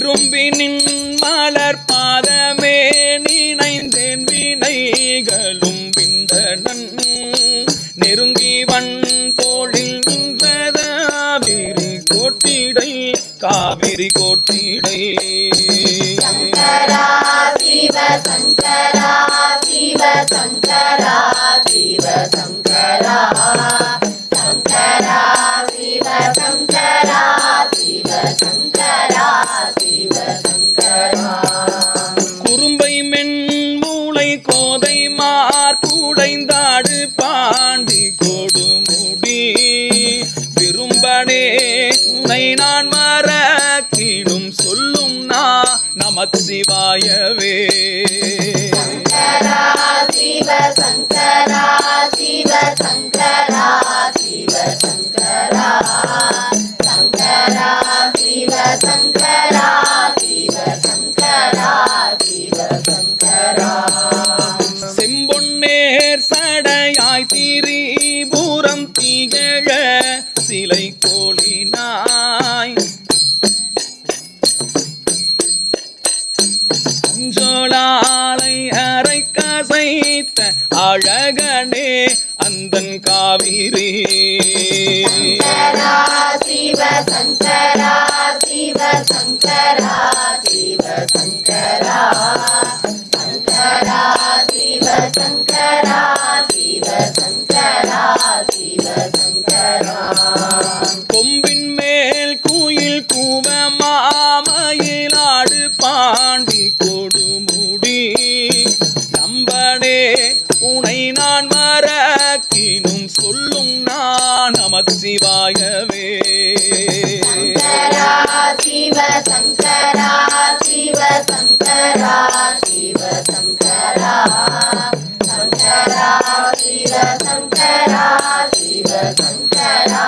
விரும்பினின் மலர் பாதமே நினைந்தேன் வினைகளும் விந்தனன். நெருங்கி வன் தோளில் நின்றதாவிரி கோட்டிடை காவிரி கோட்டிடை. கோதை மார் குடைந்தாடு பாண்டி கொடுமுடி. விரும்பனே உன்னை நான் மறக்கிடும் சொல்லும் நா நமச்சிவாயவே சங்கரா அசைத்த அழகனே அந்தன் காவிரி. சங்கரா சிவ சங்கரா சங்கரா சிவ சங்கரா शिवायवे शिव शङ्करा शिव शङ्करा शिव शङ्करा शङ्करा शिव शङ्करा शिव शङ्करा